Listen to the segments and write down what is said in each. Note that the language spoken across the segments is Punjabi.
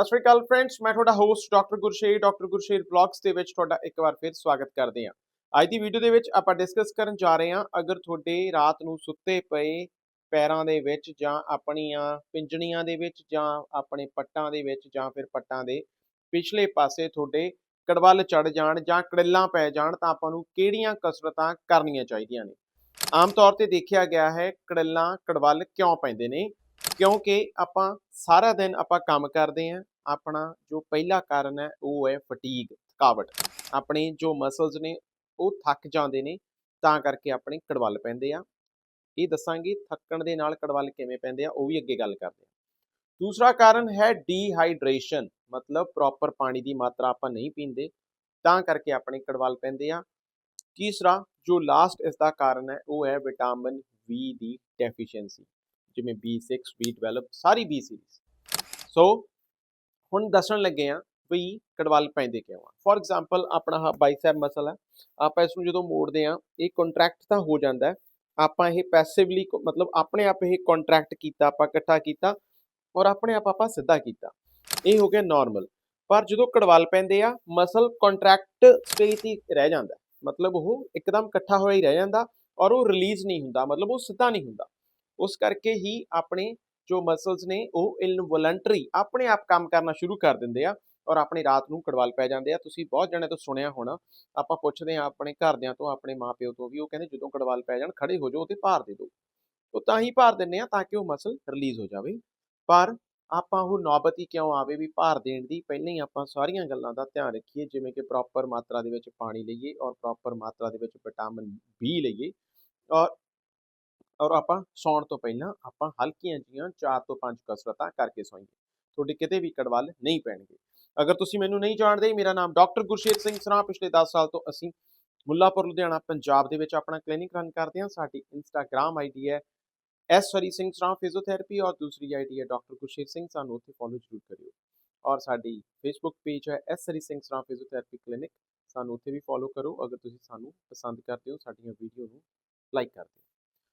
ਸਤਿ ਸ਼੍ਰੀ ਅਕਾਲ ਫਰੈਂਡਸ ਮੈਂ ਤੁਹਾਡਾ host doctor Gursher doctor Gursher blogs ਦੇ ਵਿੱਚ ਤੁਹਾਡਾ ਇੱਕ ਵਾਰ ਫਿਰ ਸਵਾਗਤ ਕਰਦੇ ਹਾਂ। ਅੱਜ ਦੀ ਵੀਡੀਓ ਦੇ ਵਿੱਚ ਆਪਾਂ ਡਿਸਕਸ ਕਰਨ ਜਾ ਰਹੇ ਹਾਂ ਅਗਰ ਤੁਹਾਡੇ ਰਾਤ ਨੂੰ ਸੁੱਤੇ ਪਏ ਪੈਰਾਂ ਦੇ ਵਿੱਚ ਜਾਂ ਆਪਣੀਆਂ ਪਿੰਜਣੀਆਂ ਦੇ ਵਿੱਚ ਜਾਂ ਆਪਣੇ ਪੱਟਾਂ ਦੇ ਵਿੱਚ ਜਾਂ ਫਿਰ ਪੱਟਾਂ ਦੇ ਪਿਛਲੇ ਪਾਸੇ ਤੁਹਾਡੇ ਕੜਵੱਲ ਚੜ ਜਾਣ ਜਾਂ ਕੜਿੱਲਾਂ ਪੈ ਜਾਣ ਤਾਂ ਆਪਾਂ ਨੂੰ ਕਿਹੜੀਆਂ ਕਸਰਤਾਂ ਕਰਨੀਆਂ ਚਾਹੀਦੀਆਂ ਨੇ? ਆਮ ਤੌਰ ਤੇ ਦੇਖਿਆ ਗਿਆ ਹੈ ਕੜਿੱਲਾਂ, ਕੜਵਲ ਕਿਉਂ ਪੈਂਦੇ ਨੇ? ਕਿਉਂਕਿ ਆਪਾਂ ਸਾਰਾ ਦਿਨ ਆਪਾਂ ਕੰਮ ਕਰਦੇ ਆਂ ਆਪਣਾ ਜੋ ਪਹਿਲਾ ਕਾਰਨ ਹੈ, ਉਹ ਹੈ ਫਟੀਗ ਥਕਾਵਟ। ਆਪਣੇ ਜੋ ਮਸਲਸ ਨੇ, ਉਹ ਥੱਕ ਜਾਂਦੇ ਨੇ, ਤਾਂ ਕਰਕੇ ਆਪਣੇ ਕੜਵੱਲ ਪੈਂਦੇ ਆ। ਇਹ ਦੱਸਾਂਗੇ ਥੱਕਣ ਦੇ ਨਾਲ ਕੜਵਲ ਕਿਵੇਂ ਪੈਂਦੇ ਆ, ਉਹ ਵੀ ਅੱਗੇ ਗੱਲ ਕਰਦੇ ਆ। ਦੂਸਰਾ ਕਾਰਨ ਹੈ ਡੀਹਾਈਡਰੇਸ਼ਨ ਮਤਲਬ ਪ੍ਰੋਪਰ ਪਾਣੀ ਦੀ ਮਾਤਰਾ ਆਪਾਂ ਨਹੀਂ ਪੀਂਦੇ, ਤਾਂ ਕਰਕੇ ਆਪਣੇ ਕੜਵੱਲ ਪੈਂਦੇ ਆ। ਤੀਸਰਾ, ਜੋ ਲਾਸਟ ਇਸ ਦਾ ਕਾਰਨ ਹੈ, ਉਹ ਹੈ ਵਿਟਾਮਿਨ ਵੀ ਦੀ ਡੈਫੀਸ਼ੀਐਂਸੀ ਜਿਵੇਂ B6 B12 ਸਾਰੀ B ਸੀਰੀਜ਼ ਸੋ ਹੁਣ ਦੱਸਣ ਲੱਗੇ ਆ ਵੀ ਕੜਵੱਲ ਪੈਂਦੇ ਕਿਉਂ ਆ। ਫੋਰ ਐਗਜ਼ਾਮਪਲ ਆਪਣਾ ਬਾਈਸੈਪ ਮਸਲ ਹੈ। ਆਪਾਂ ਇਸ ਨੂੰ ਜਦੋਂ ਮੋੜਦੇ ਆ ਇਹ ਕੰਟਰੈਕਟ ਤਾਂ ਹੋ ਜਾਂਦਾ ਆਪਾਂ ਇਹ ਪੈਸਿਵਲੀ ਮਤਲਬ ਆਪਣੇ ਆਪ ਇਹ ਕੰਟਰੈਕਟ ਕੀਤਾ, ਆਪਾਂ ਇਕੱਠਾ ਕੀਤਾ ਔਰ ਆਪਣੇ ਆਪ ਆਪਾਂ ਸਿੱਧਾ ਕੀਤਾ। ਇਹ ਹੋ ਗਿਆ ਨਾਰਮਲ ਪਰ ਜਦੋਂ ਕੜਵਾਲ ਪੈਂਦੇ ਆ, ਮਸਲ ਕੰਟਰੈਕਟ ਸਟੇਟ ਹੀ ਰਹਿ ਜਾਂਦਾ ਮਤਲਬ ਉਹ ਇੱਕਦਮ ਇਕੱਠਾ ਹੋਇਆ ਹੀ ਰਹਿ ਜਾਂਦਾ ਔਰ ਉਹ ਰਿਲੀਜ਼ ਨਹੀਂ ਹੁੰਦਾ। ਮਤਲਬ ਉਹ ਸਿੱਧਾ ਨਹੀਂ ਹੁੰਦਾ। ਉਸ ਕਰਕੇ ਹੀ ਆਪਣੇ ਜੋ ਮਸਲਸ ਨੇ ਉਹ ਇਨਵੋਲੰਟਰੀ ਆਪਣੇ ਆਪ ਕੰਮ ਕਰਨਾ ਸ਼ੁਰੂ ਕਰ ਦਿੰਦੇ ਆ ਔਰ ਆਪਣੀ ਰਾਤ ਨੂੰ ਕੜਵਾਲ ਪੈ ਜਾਂਦੇ ਆ। ਤੁਸੀਂ ਬਹੁਤ ਜਣੇ ਤੋਂ ਸੁਣਿਆ ਹੋਣਾ, ਆਪਾਂ ਪੁੱਛਦੇ ਆ ਆਪਣੇ ਘਰਦਿਆਂ ਤੋਂ, ਆਪਣੇ ਮਾਪਿਓ ਤੋਂ ਵੀ, ਉਹ ਕਹਿੰਦੇ ਜਦੋਂ ਕੜਵਾਲ ਪੈ ਜਾਣ, ਖੜੇ ਹੋ ਜਾਓ ਤੇ ਭਾਰ ਦੇ ਦਿਓ। ਉਹ ਤਾਂ ਹੀ ਭਾਰ ਦਿੰਨੇ ਆ ਤਾਂ ਕਿ ਉਹ ਮਸਲ ਰਿਲੀਜ਼ ਹੋ ਜਾਵੇ। ਪਰ ਆਪਾਂ ਉਹ ਨੌਬਤ ਹੀ ਕਿਉਂ ਆਵੇ ਵੀ ਭਾਰ ਦੇਣ ਦੀ? ਪਹਿਲਾਂ ਹੀ ਆਪਾਂ ਸਾਰੀਆਂ ਗੱਲਾਂ ਦਾ ਧਿਆਨ ਰੱਖੀਏ, ਜਿਵੇਂ ਕਿ ਪ੍ਰੋਪਰ ਮਾਤਰਾ ਦੇ ਵਿੱਚ ਪਾਣੀ ਲਈਏ ਔਰ ਪ੍ਰੋਪਰ ਮਾਤਰਾ ਦੇ ਵਿੱਚ ਵਿਟਾਮਿਨ ਬੀ ਲਈਏ। ਔਰ ਔਰ ਆਪਾਂ ਸੌਣ ਤੋਂ ਪਹਿਲਾਂ ਆਪਾਂ ਹਲਕੀਆਂ ਜੀਆਂ 4 ਤੋਂ 5 ਕਸਰਤਾਂ ਕਰਕੇ ਸੌਈਏ। ਤੁਹਾਡੇ ਕਿਤੇ ਵੀ ਕੜਵਾਲ ਨਹੀਂ ਪੈਣਗੇ। ਅਗਰ ਤੁਸੀਂ ਮੈਨੂੰ ਨਹੀਂ ਜਾਣਦੇ, ਮੇਰਾ ਨਾਮ ਡਾਕਟਰ ਗੁਰਸ਼ੇਰ ਸਿੰਘ ਸਰਾਂ। ਪਿਛਲੇ 10 ਸਾਲ ਤੋਂ ਅਸੀਂ ਮੁੱਲਾਪੁਰ, ਲੁਧਿਆਣਾ, ਪੰਜਾਬ ਦੇ ਵਿੱਚ ਆਪਣਾ ਕਲੀਨਿਕ ਰਨ ਕਰਦੇ ਹਾਂ। ਸਾਡੀ ਇੰਸਟਾਗ੍ਰam ਆਈਡੀ ਹੈ ਐਸ ਹਰੀ ਸਿੰਘ ਸਰਾਂ, ਫਿਜ਼ੀਓਥੈਰੇਪੀ ਔਰ ਦੂਸਰੀ ਆਈਡੀ ਹੈ ਡਾਕਟਰ ਗੁਰਸ਼ੇਰ ਸਿੰਘ। ਸਾਨੂੰ ਉੱਥੇ ਫੋਲੋ ਜ਼ਰੂਰ ਕਰਿਓ। ਔਰ ਸਾਡੀ ਫੇਸਬੁੱਕ ਪੇਜ ਹੈ S Hari Singh Sran, physiotherapy clinic. ਸਾਨੂੰ ਉੱਥੇ ਵੀ ਫੋਲੋ ਕਰੋ। ਅਗਰ ਤੁਸੀਂ ਸਾਨੂੰ ਪਸੰਦ ਕਰਦੇ ਹੋ, ਸਾਡੀਆਂ ਵੀਡੀਓ ਨੂੰ ਲਾਈਕ ਕਰਦੇ ਹੋ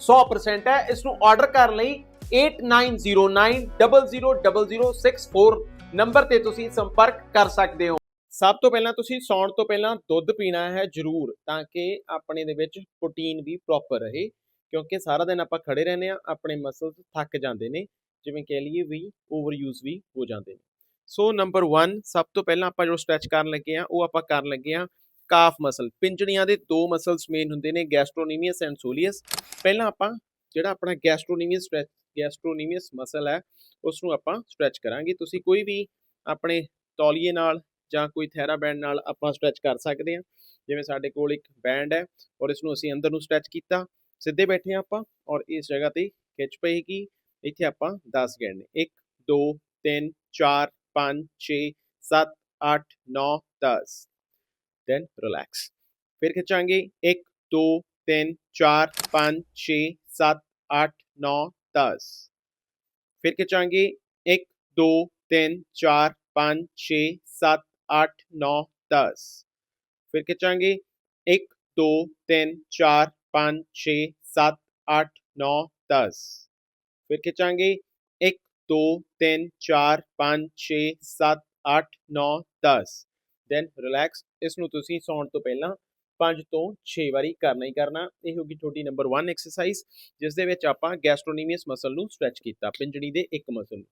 100% ਹੈ। ਇਸ ਨੂੰ ਆਰਡਰ ਕਰਨ ਲਈ 8909000064 ਨੰਬਰ ਤੇ ਤੁਸੀਂ ਸੰਪਰਕ ਕਰ ਸਕਦੇ ਹੋ। ਸਭ ਤੋਂ ਪਹਿਲਾਂ ਤੁਸੀਂ ਸੌਣ ਤੋਂ ਪਹਿਲਾਂ ਦੁੱਧ ਪੀਣਾ ਹੈ ਜ਼ਰੂਰ, ਤਾਂ ਕਿ ਆਪਣੇ ਦੇ ਵਿੱਚ ਪ੍ਰੋਟੀਨ ਵੀ ਪ੍ਰੋਪਰ ਰਹੇ, ਕਿਉਂਕਿ ਸਾਰਾ ਦਿਨ ਆਪਾਂ ਖੜੇ ਰਹਿੰਦੇ ਆ ਆਪਣੇ ਮਸਲਸ ਥੱਕ ਜਾਂਦੇ ਨੇ, ਜਿਵੇਂ ਕਹਿ ਲਈਏ ਵੀ ਓਵਰ ਯੂਜ਼ ਵੀ ਹੋ ਜਾਂਦੇ ਨੇ। ਸੋ ਨੰਬਰ 1 ਸਭ ਤੋਂ ਪਹਿਲਾਂ ਆਪਾਂ ਜੋ ਸਟ੍ਰੈਚ ਕਰਨ ਲੱਗੇ ਆ ਉਹ ਆਪਾਂ ਕਰਨ ਲੱਗੇ ਆ ਕਾਫ ਮਸਲ ਪਿੰਜੜੀਆਂ ਦੇ ਦੋ ਮਸਲਸ ਮੇਨ ਹੁੰਦੇ ਨੇ ਗੈਸਟ੍ਰੋਨੀਮੀਅਸ ਐਂਡ ਸੋਲੀਅਸ ਪਹਿਲਾਂ ਆਪਾਂ ਜਿਹੜਾ ਆਪਣਾ ਗੈਸਟ੍ਰੋਨੀਮੀਅਸ ਸਟ੍ਰੈਚ ਗੈਸਟ੍ਰੋਨੀਮੀਅਸ ਮਸਲ ਹੈ ਉਸ ਨੂੰ ਆਪਾਂ ਸਟ੍ਰੈਚ ਕਰਾਂਗੇ। ਤੁਸੀਂ ਕੋਈ ਵੀ ਆਪਣੇ ਤੌਲੀਏ ਨਾਲ ਜਾਂ ਕੋਈ ਥੈਰਾ ਬੈਂਡ ਨਾਲ ਆਪਾਂ ਸਟ੍ਰੈਚ ਕਰ ਸਕਦੇ ਹਾਂ। ਜਿਵੇਂ ਸਾਡੇ ਕੋਲ ਇੱਕ ਬੈਂਡ ਹੈ ਔਰ ਇਸ ਨੂੰ ਅਸੀਂ ਅੰਦਰ ਨੂੰ ਸਟ੍ਰੈਚ ਕੀਤਾ, ਸਿੱਧੇ ਬੈਠੇ ਹਾਂ ਆਪਾਂ ਔਰ ਇਸ ਜਗ੍ਹਾ ਤੇ ਖਿੱਚ ਪਏਗੀ। ਇੱਥੇ ਆਪਾਂ 10 ਗਿਣਨੇ 1 2 3 4 5 6 7 8 9 10 ਦੈਨ ਰਿਲੈਕਸ ਫਿਰ ਖਿੱਚਾਂਗੇ 1 2 3 4 5 6 7 8 9 10 ਫਿਰ ਖਿੱਚਾਂਗੇ 1 2 3 4 5 6 7 8 9 10 ਫਿਰ ਖਿੱਚਾਂਗੇ 1 2 3 4 5 6 7 8 9 10 ਫਿਰ ਖਿੱਚਾਂਗੇ 1 2 3 4 5 6 7 8 9 10 ਦੈਨ ਰਿਲੈਕਸ ਇਸ ਨੂੰ ਤੁਸੀਂ ਸੌਣ ਤੋਂ ਪਹਿਲਾਂ 5 ਤੋਂ 6 ਵਾਰੀ ਕਰਨਾ ਹੀ ਕਰਨਾ। ਇਹ ਹੋਗੀ ਤੁਹਾਡੀ ਨੰਬਰ 1 ਐਕਸਰਸਾਈਜ਼ ਜਿਸ ਦੇ ਵਿੱਚ ਆਪਾਂ ਗੈਸਟ੍ਰੋਨੀਮੀਅਸ ਮਸਲ ਨੂੰ ਸਟ੍ਰੈਚ ਕੀਤਾ, ਪਿੰਜਣੀ ਦੇ ਇੱਕ ਮਸਲ ਨੂੰ।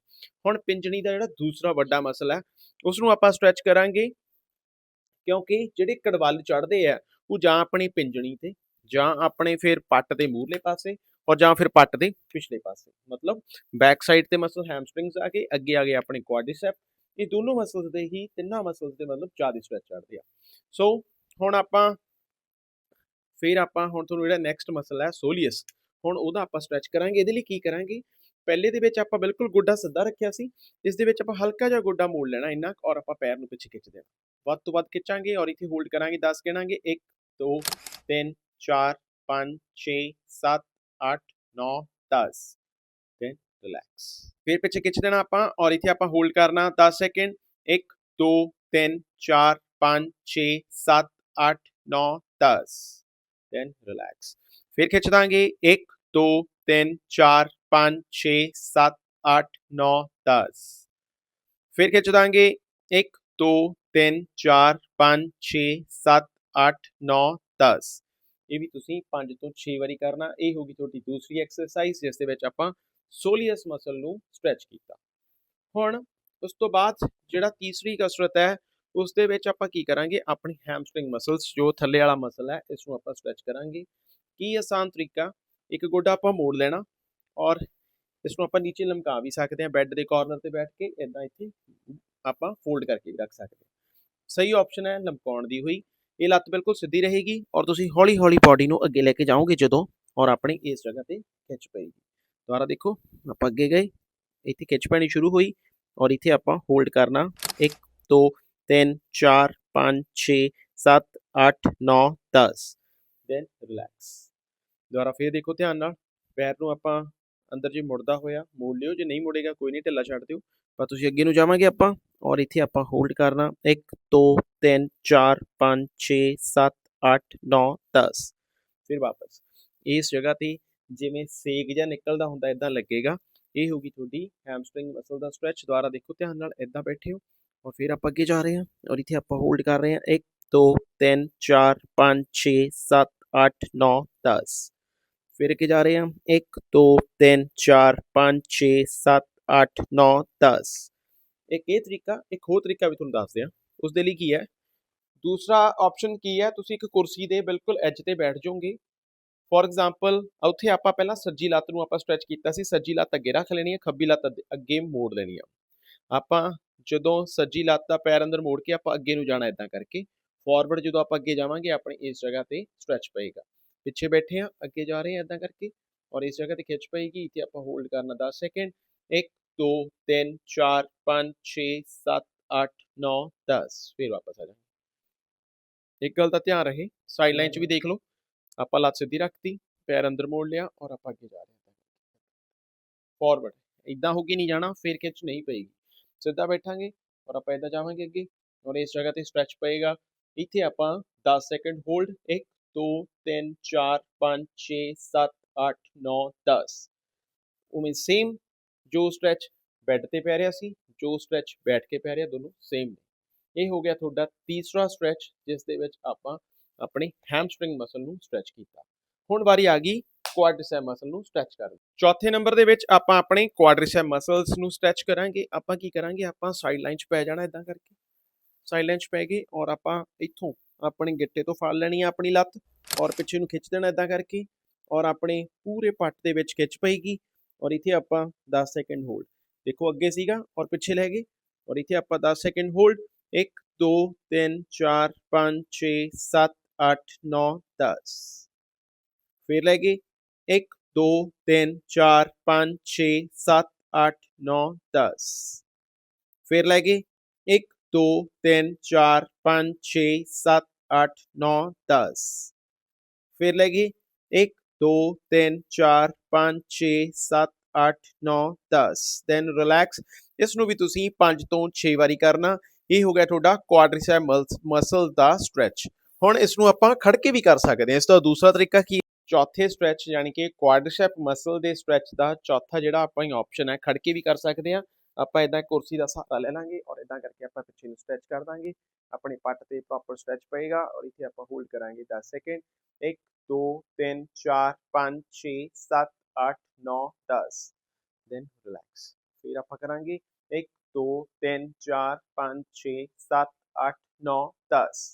ਹੁਣ ਪਿੰਜਣੀ ਦਾ ਜਿਹੜਾ ਦੂਸਰਾ ਵੱਡਾ ਮਸਲ ਹੈ ਉਸ ਨੂੰ ਆਪਾਂ ਸਟ੍ਰੈਚ ਕਰਾਂਗੇ ਕਿਉਂਕਿ ਜਿਹੜੇ ਕੜਵੱਲ ਚੜਦੇ ਆ, ਉਹ ਜਾਂ ਆਪਣੀ ਪਿੰਜਣੀ ਤੇ, ਜਾਂ ਆਪਣੇ ਫਿਰ ਪੱਟ ਦੇ ਮੂਹਰਲੇ ਪਾਸੇ ਔਰ ਜਾਂ ਫਿਰ ਪੱਟ ਦੇ ਪਿਛਲੇ ਪਾਸੇ। ਮਤਲਬ ਬੈਕ ਸਾਈਡ ਤੇ ਮਸਲ ਹੈਮਸਟ੍ਰਿੰਗਸ ਆ ਕੇ ਅੱਗੇ ਆ ਗਏ ਆਪਣੇ ਕੁਆਡ੍ਰਿਸੈਪ ਇਹ ਦੋਨੋਂ ਮਸਲਸ ਦੇ ਹੀ ਤਿੰਨਾਂ ਮਸਲਸ ਦੇ ਮਤਲਬ ਜ਼ਿਆਦਾ ਸਟ੍ਰੈਚ ਚੜਦੇ ਆ। ਸੋ ਹੁਣ ਆਪਾਂ, ਫਿਰ ਆਪਾਂ ਹੁਣ ਤੁਹਾਨੂੰ ਜਿਹੜਾ ਨੈਕਸਟ ਮਸਲ ਹੈ ਸੋਲੀਅਸ ਹੁਣ ਉਹਦਾ ਆਪਾਂ ਸਟ੍ਰੈਚ ਕਰਾਂਗੇ। ਇਹਦੇ ਲਈ ਕੀ ਕਰਾਂਗੇ? ਪਹਿਲੇ ਦੇ ਵਿੱਚ ਆਪਾਂ ਬਿਲਕੁਲ ਗੋਡਾ ਸਿੱਧਾ ਰੱਖਿਆ ਸੀ, ਇਸ ਦੇ ਵਿੱਚ ਆਪਾਂ ਹਲਕਾ ਜਿਹਾ ਗੋਡਾ ਮੋੜ ਲੈਣਾ ਇੰਨਾ ਕੁ, ਔਰ ਆਪਾਂ ਪੈਰ ਨੂੰ ਪਿੱਛੇ ਖਿੱਚ ਦੇਣਾ ਵੱਧ ਤੋਂ ਵੱਧ ਖਿੱਚਾਂਗੇ ਔਰ ਇੱਥੇ ਹੋਲਡ ਕਰਾਂਗੇ 10 ਗਿਣਾਂਗੇ। 1 2 3 4 5 6 7 8 9 10 ਰਿਲੈਕਸ ਫਿਰ ਪਿੱਛੇ ਖਿੱਚ ਦੇਣਾ ਆਪਾਂ ਔਰ ਇੱਥੇ ਆਪਾਂ ਹੋਲਡ ਕਰਨਾ 10 ਸੈਕਿੰਡ 1 2 3 4 5 6 7 8 9 10 ਦੈਨ ਰਿਲੈਕਸ ਫਿਰ ਖਿੱਚ ਦਾਂਗੇ 1 2 3 4 5 6 7 8 9 10 ਫਿਰ ਖਿੱਚ ਦਾਂਗੇ 1 2 3 4 5 6 7 8 9 10 ਇਹ ਵੀ ਤੁਸੀਂ 5 ਤੋਂ 6 ਵਾਰੀ ਕਰਨਾ ਇਹ ਹੋਗੀ ਤੁਹਾਡੀ ਦੂਸਰੀ ਐਕਸਰਸਾਈਜ਼ ਜਿਸ ਦੇ ਵਿੱਚ ਆਪਾਂ ਸੋਲੀਅਸ ਮਸਲ ਨੂੰ ਸਟ੍ਰੈਚ ਕੀਤਾ। ਹੁਣ ਉਸ ਤੋਂ ਬਾਅਦ ਜਿਹੜਾ ਤੀਸਰੀ ਕਸਰਤ ਹੈ ਉਸ ਦੇ ਵਿੱਚ ਆਪਾਂ ਕੀ ਕਰਾਂਗੇ? ਆਪਣੀ ਹੈਮਸਟ੍ਰਿੰਗ ਮਸਲਸ ਜੋ ਥੱਲੇ ਵਾਲਾ ਮਸਲ ਹੈ ਇਸ ਨੂੰ ਆਪਾਂ ਸਟ੍ਰੈਚ ਕਰਾਂਗੇ। ਕੀ ਆਸਾਨ ਤਰੀਕਾ? ਇੱਕ ਗੋਡਾ ਆਪਾਂ ਮੋੜ ਲੈਣਾ ਔਰ ਇਸ ਨੂੰ ਆਪਾਂ ਨੀਚੇ ਲਮਕਾ ਵੀ ਸਕਦੇ ਹਾਂ ਬੈੱਡ ਦੇ ਕਾਰਨਰ ਤੇ ਬੈਠ ਕੇ ਇਦਾਂ ਇੱਥੇ ਆਪਾਂ ਫੋਲਡ ਕਰਕੇ ਵੀ ਰੱਖ ਸਕਦੇ ਹਾਂ। ਸਹੀ ਆਪਸ਼ਨ ਹੈ ਲਮਕਾਉਣ ਦੀ ਹੋਈ। ਇਹ ਲੱਤ ਬਿਲਕੁਲ ਸਿੱਧੀ ਰਹੇਗੀ ਔਰ ਤੁਸੀਂ ਹੌਲੀ ਹੌਲੀ ਬਾਡੀ ਨੂੰ ਅੱਗੇ ਲੈ ਕੇ ਜਾਓਗੇ ਜਦੋਂ ਔਰ ਆਪਣੀ ਇਸ ਜਗ੍ਹਾ ਤੇ ਖਿੱਚ ਪਏਗੀ। ਦੁਬਾਰਾ ਦੇਖੋ, ਆਪਾਂ ਅੱਗੇ ਗਏ, ਇੱਥੇ ਖਿੱਚ ਪੈਣੀ ਸ਼ੁਰੂ ਹੋਈ ਔਰ ਇੱਥੇ ਆਪਾਂ ਹੋਲਡ ਕਰਨਾ। 1 2 3 4 5 6 7 8 9 10 ਦੈਨ ਰਿਲੈਕਸ ਦੁਬਾਰਾ ਫੇਰ ਦੇਖੋ ਧਿਆਨ ਨਾਲ। ਪੈਰ ਨੂੰ ਆਪਾਂ ਅੰਦਰ ਜੇ ਮੁੜਦਾ ਹੋਇਆ, ਮੋੜ ਲਿਓ। ਜੇ ਨਹੀਂ ਮੁੜੇਗਾ, ਕੋਈ ਨਹੀਂ, ਢਿੱਲਾ ਛੱਡ ਦਿਓ। ਪਰ ਤੁਸੀਂ ਅੱਗੇ ਨੂੰ ਜਾਵਾਂਗੇ ਆਪਾਂ ਔਰ ਇੱਥੇ ਆਪਾਂ ਹੋਲਡ ਕਰਨਾ। 1 2 3 4 5 6 7 8 9 10 ਫਿਰ ਵਾਪਸ। ਇਸ ਜਗ੍ਹਾ ਤੇ ਜਿਵੇਂ ਸੇਕ ਜਾਂ ਨਿਕਲਦਾ ਹੁੰਦਾ ਇਦਾਂ ਲੱਗੇਗਾ। ਇਹ ਹੋਗੀ ਤੁਹਾਡੀ ਹੈਮਸਟ੍ਰਿੰਗ ਮਸਲ ਦਾ ਸਟ੍ਰੈਚ ਦੁਬਾਰਾ ਦੇਖੋ, ਧਿਆਨ ਨਾਲ ਇਦਾਂ ਬੈਠੇ ਹੋ ਔਰ ਫਿਰ ਆਪਾਂ ਅੱਗੇ ਜਾ ਰਹੇ ਹਾਂ ਔਰ ਇੱਥੇ ਆਪਾਂ ਹੋਲਡ ਕਰ ਰਹੇ ਹਾਂ। 1 2 3 4 5 6 7 8 9 10 ਫਿਰ ਅੱਗੇ ਜਾ ਰਹੇ ਹਾਂ। 1 2 3 4 5 6 7 8 9 10 ਇੱਕ ਇਹ ਤਰੀਕਾ, ਇੱਕ ਹੋਰ ਤਰੀਕਾ ਵੀ ਤੁਹਾਨੂੰ ਦੱਸਦੇ ਹਾਂ ਉਸ ਦੇ ਲਈ ਕੀ ਹੈ? ਦੂਸਰਾ ਆਪਸ਼ਨ ਕੀ ਹੈ? ਤੁਸੀਂ ਇੱਕ ਕੁਰਸੀ ਦੇ ਬਿਲਕੁਲ ਐਜ ਤੇ ਬੈਠ ਜਾਓਗੇ। ਫੋਰ ਐਗਜ਼ਾਮਪਲ ਉੱਥੇ ਆਪਾਂ ਪਹਿਲਾਂ ਸੱਜੀ ਲੱਤ ਨੂੰ ਆਪਾਂ ਸਟ੍ਰੈਚ ਕੀਤਾ ਸੀ, ਸੱਜੀ ਲੱਤ ਅੱਗੇ ਰੱਖ ਲੈਣੀ ਹੈ ਖੱਬੀ ਲੱਤ ਅੱਗੇ- ਮੋੜ ਲੈਣੀ ਆ। ਆਪਾਂ ਜਦੋਂ ਸੱਜੀ ਲੱਤ ਦਾ ਪੈਰ ਅੰਦਰ ਮੋੜ ਕੇ ਆਪਾਂ ਅੱਗੇ ਨੂੰ ਜਾਣਾ ਇਦਾਂ ਕਰਕੇ ਫਾਰਵਰਡ ਜਦੋਂ ਆਪਾਂ ਅੱਗੇ ਜਾਵਾਂਗੇ, ਆਪਣੇ ਇਸ ਜਗ੍ਹਾ ਤੇ ਸਟ੍ਰੈਚ ਪਏਗਾ। ਪਿੱਛੇ ਬੈਠੇ ਆ, ਅੱਗੇ ਜਾ ਰਹੇ ਆ ਇਦਾਂ ਕਰਕੇ ਔਰ ਇਸ ਜਗ੍ਹਾ ਤੇ ਖਿੱਚ ਪਏਗੀ, ਇੱਥੇ ਆਪਾਂ ਹੋਲਡ ਕਰਨਾ 10 ਸੈਕਿੰਡ 1 2 3 4 5 6 7 8 9 10 ਫਿਰ ਵਾਪਸ ਆ ਜਾਣਾ। ਇੱਕ ਗੱਲ ਦਾ ਧਿਆਨ ਰਹੇ ਸਾਈਡ ਲਾਈਨ 'ਚ ਵੀ ਦੇਖ ਲਓ। ਆਪਾਂ ਲੱਤ ਸਿੱਧੀ ਰੱਖਤੀ, ਪੈਰ ਅੰਦਰ ਮੋੜ ਲਿਆ ਔਰ ਆਪਾਂ ਅੱਗੇ ਜਾ ਰਹੇ ਹਾਂ। ਫਾਰਵਰਡ ਇਦਾਂ ਹੋ ਕੇ ਨਹੀਂ ਜਾਣਾ, ਫਿਰ ਖਿੱਚ ਨਹੀਂ ਪਏਗੀ। ਸਿੱਧਾ ਬੈਠਾਂਗੇ ਔਰ ਆਪਾਂ ਇਦਾਂ ਜਾਵਾਂਗੇ ਅੱਗੇ ਔਰ ਇਸ ਜਗ੍ਹਾ ਤੇ ਸਟ੍ਰੈਚ ਪਏਗਾ। ਇੱਥੇ ਆਪਾਂ 10 ਸੈਕਿੰਡ ਹੋਲਡ 1 2 3 4 5 6 7 8 9 10 ਉਵੇਂ ਸੇਮ ਜੋ ਸਟ੍ਰੈਚ ਬੈੱਡ ਤੇ ਪੈ ਰਿਹਾ ਸੀ, ਜੋ ਸਟ੍ਰੈਚ ਬੈਠ ਕੇ ਪੈ ਰਿਹਾ, ਦੋਨੋਂ ਸੇਮ ਨੇ। ਇਹ ਹੋ ਗਿਆ ਤੁਹਾਡਾ ਤੀਸਰਾ ਸਟ੍ਰੈਚ ਜਿਸ ਦੇ ਵਿੱਚ ਆਪਾਂ ਆਪਣੀ ਹੈਮਸਟ੍ਰਿੰਗ ਮਸਲ ਨੂੰ ਸਟ੍ਰੈਚ ਕੀਤਾ। ਹੁਣ ਵਾਰੀ ਆ ਗਈ ਕੁਆਡ੍ਰਿਸੈਪ ਮਸਲ ਨੂੰ ਸਟ੍ਰੈਚ ਕਰਨ। ਚੌਥੇ ਨੰਬਰ ਦੇ ਵਿੱਚ ਆਪਾਂ ਆਪਣੇ ਕੁਆਡ੍ਰਿਸੈਪ ਮਸਲਸ ਨੂੰ ਸਟ੍ਰੈਚ ਕਰਾਂਗੇ। ਆਪਾਂ ਕੀ ਕਰਾਂਗੇ? ਆਪਾਂ ਸਾਈਡ ਲਾਈਨ 'ਚ ਪੈ ਜਾਣਾ ਇਦਾਂ ਕਰਕੇ। ਸਾਈਡ ਲਾਈਨ 'ਚ ਪੈ ਗਏ ਔਰ ਆਪਾਂ ਇੱਥੋਂ ਆਪਣੇ ਗਿੱਟੇ ਤੋਂ ਫੜ ਲੈਣੀ ਆ ਆਪਣੀ ਲੱਤ ਔਰ ਪਿੱਛੇ ਨੂੰ ਖਿੱਚ ਦੇਣਾ ਇਦਾਂ ਕਰਕੇ ਔਰ ਆਪਣੇ ਪੂਰੇ ਪੱਟ ਦੇ ਵਿੱਚ ਖਿੱਚ ਪਏਗੀ ਔਰ ਇੱਥੇ ਆਪਾਂ 10 ਸੈਕਿੰਡ ਹੋਲਡ ਦੇਖੋ ਅੱਗੇ ਸੀਗਾ ਔਰ ਪਿੱਛੇ ਲੈ ਗਏ ਔਰ ਇੱਥੇ ਆਪਾਂ 10 ਸੈਕਿੰਡ ਹੋਲਡ 1 2 3 4 5 6 7 8 9 10 ਫਿਰ ਲੈ ਗਏ 1 2 3 4 5 6 7 8 9 10 ਫਿਰ ਲੈ ਗਏ 1 2 3 4 5 6 7 8 9 10 ਫਿਰ ਲੈ ਗਏ 1 2 3 4 5 6 7 8 9 10 ਦੈਨ ਰਿਲੈਕਸ ਇਸ ਨੂੰ ਵੀ ਤੁਸੀਂ 5 ਤੋਂ 6 ਵਾਰੀ ਕਰਨਾ ਇਹ ਹੋ ਗਿਆ ਤੁਹਾਡਾ ਕੁਆਡ੍ਰਿਸੈਪ ਮਸਲ ਦਾ ਸਟ੍ਰੈਚ ਹੁਣ ਇਸ ਨੂੰ ਆਪਾਂ ਖੜ ਕੇ ਵੀ ਕਰ ਸਕਦੇ ਹਾਂ। ਇਸ ਦਾ ਦੂਸਰਾ ਤਰੀਕਾ ਕੀ ਚੌਥੇ ਸਟ੍ਰੈਚ ਯਾਨੀ ਕਿ ਕੁਆਡ੍ਰਿਸੈਪ ਮਸਲ ਦੇ ਸਟ੍ਰੈਚ ਦਾ ਚੌਥਾ ਜਿਹੜਾ ਆਪਾਂ ਹੀ ਆਪਸ਼ਨ ਹੈ ਖੜ ਕੇ ਵੀ ਕਰ ਸਕਦੇ ਹਾਂ। ਆਪਾਂ ਇਦਾਂ ਕੁਰਸੀ ਦਾ ਸਹਾਰਾ ਲੈ ਲਾਂਗੇ ਔਰ ਇਦਾਂ ਕਰਕੇ ਆਪਾਂ ਪਿੱਛੇ ਨੂੰ ਸਟ੍ਰੈਚ ਕਰ ਦਾਂਗੇ। ਆਪਣੇ ਪੱਟ ਤੇ ਪ੍ਰੋਪਰ ਸਟ੍ਰੈਚ ਪਏਗਾ ਔਰ ਇੱਥੇ ਆਪਾਂ ਹੋਲਡ ਕਰਾਂਗੇ 10 ਸੈਕਿੰਡ 1 2 3 4 5 6 7 8 9 10 ਦੈਨ ਰਿਲੈਕਸ ਫਿਰ ਆਪਾਂ ਕਰਾਂਗੇ 1 2 3 4 5 6 7 8 9 10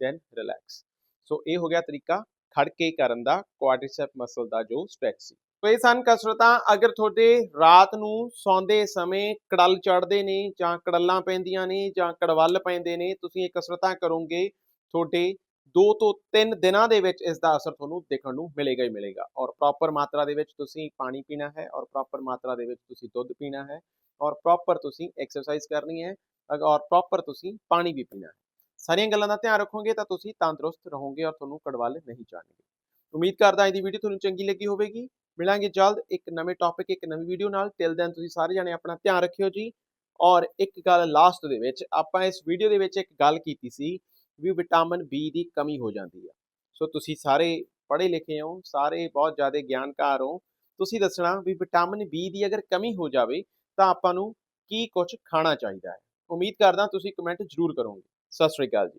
ਦੈਨ ਰਿਲੈਕਸ ਸੋ ਇਹ ਹੋ ਗਿਆ ਤਰੀਕਾ ਖੜ ਕੇ ਕਰਨ ਦਾ ਕੁਆਡ੍ਰਿਸੈਪ ਮਸਲ ਦਾ ਜੋ ਸਟ੍ਰੈਚ ਸੀ। ਸੋ ਇਹ ਸਨ ਕਸਰਤਾਂ। ਅਗਰ ਤੁਹਾਡੇ ਰਾਤ ਨੂੰ ਸੌਂਦੇ ਸਮੇਂ ਕੜਲ ਚੜਦੇ ਨੇ ਜਾਂ ਕੜਲਾਂ ਪੈਂਦੀਆਂ ਨੇ ਜਾਂ ਕੜਵੱਲ ਪੈਂਦੇ ਨੇ, ਤੁਸੀਂ ਇਹ ਕਸਰਤਾਂ ਕਰੋਗੇ, ਤੁਹਾਡੇ 2 ਤੋਂ 3 ਦਿਨਾਂ ਦੇ ਵਿੱਚ ਇਸ ਦਾ ਅਸਰ ਤੁਹਾਨੂੰ ਦੇਖਣ ਨੂੰ ਮਿਲੇਗਾ ਹੀ ਮਿਲੇਗਾ। ਔਰ ਪ੍ਰੋਪਰ ਮਾਤਰਾ ਦੇ ਵਿੱਚ ਤੁਸੀਂ ਪਾਣੀ ਪੀਣਾ ਹੈ ਔਰ ਪ੍ਰੋਪਰ ਮਾਤਰਾ ਦੇ ਵਿੱਚ ਤੁਸੀਂ ਦੁੱਧ ਪੀਣਾ ਹੈ ਔਰ ਪ੍ਰੋਪਰ ਤੁਸੀਂ ਐਕਸਰਸਾਈਜ਼ ਕਰਨੀ ਹੈ ਔਰ ਪ੍ਰੋਪਰ ਤੁਸੀਂ ਪਾਣੀ ਵੀ ਪੀਣਾ ਹੈ। ਸਾਰੀਆਂ ਗੱਲਾਂ ਦਾ ਧਿਆਨ ਰੱਖੋਗੇ ਤਾਂ ਤੁਸੀਂ ਤੰਦਰੁਸਤ ਰਹੋਗੇ ਔਰ ਤੁਹਾਨੂੰ ਕੜਵਾਲ ਨਹੀਂ ਜਾਣਗੇ। ਉਮੀਦ ਕਰਦਾ ਇਹਦੀ ਵੀਡੀਓ ਤੁਹਾਨੂੰ ਚੰਗੀ ਲੱਗੀ ਹੋਵੇਗੀ। ਮਿਲਾਂਗੇ ਜਲਦ ਇੱਕ ਨਵੇਂ ਟੌਪਿਕ ਇੱਕ ਨਵੀਂ ਵੀਡੀਓ ਨਾਲ। ਟਿਲ ਦੈਨ ਤੁਸੀਂ ਸਾਰੇ ਜਾਣੇ ਆਪਣਾ ਧਿਆਨ ਰੱਖਿਓ ਜੀ। ਔਰ ਇੱਕ ਗੱਲ ਲਾਸਟ ਦੇ ਵਿੱਚ, ਆਪਾਂ ਇਸ ਵੀਡੀਓ ਦੇ ਵਿੱਚ ਇੱਕ ਗੱਲ ਕੀਤੀ ਸੀ ਵੀ ਵਿਟਾਮਿਨ ਬੀ ਦੀ ਕਮੀ ਹੋ ਜਾਂਦੀ ਹੈ ਸੋ ਤੁਸੀਂ ਸਾਰੇ ਪੜ੍ਹੇ ਲਿਖੇ ਹੋ, ਸਾਰੇ ਬਹੁਤ ਜ਼ਿਆਦਾ ਗਿਆਨਕਾਰ ਹੋ। ਤੁਸੀਂ ਦੱਸਣਾ ਵੀ ਵਿਟਾਮਿਨ ਬੀ ਦੀ ਅਗਰ ਕਮੀ ਹੋ ਜਾਵੇ ਤਾਂ ਆਪਾਂ ਨੂੰ ਕੀ ਕੁਝ ਖਾਣਾ ਚਾਹੀਦਾ ਹੈ। ਉਮੀਦ ਕਰਦਾ ਤੁਸੀਂ ਕਮੈਂਟ ਜ਼ਰੂਰ ਕਰੋਗੇ। ਸਤਿ ਸ਼੍ਰੀ ਅਕਾਲ ਜੀ।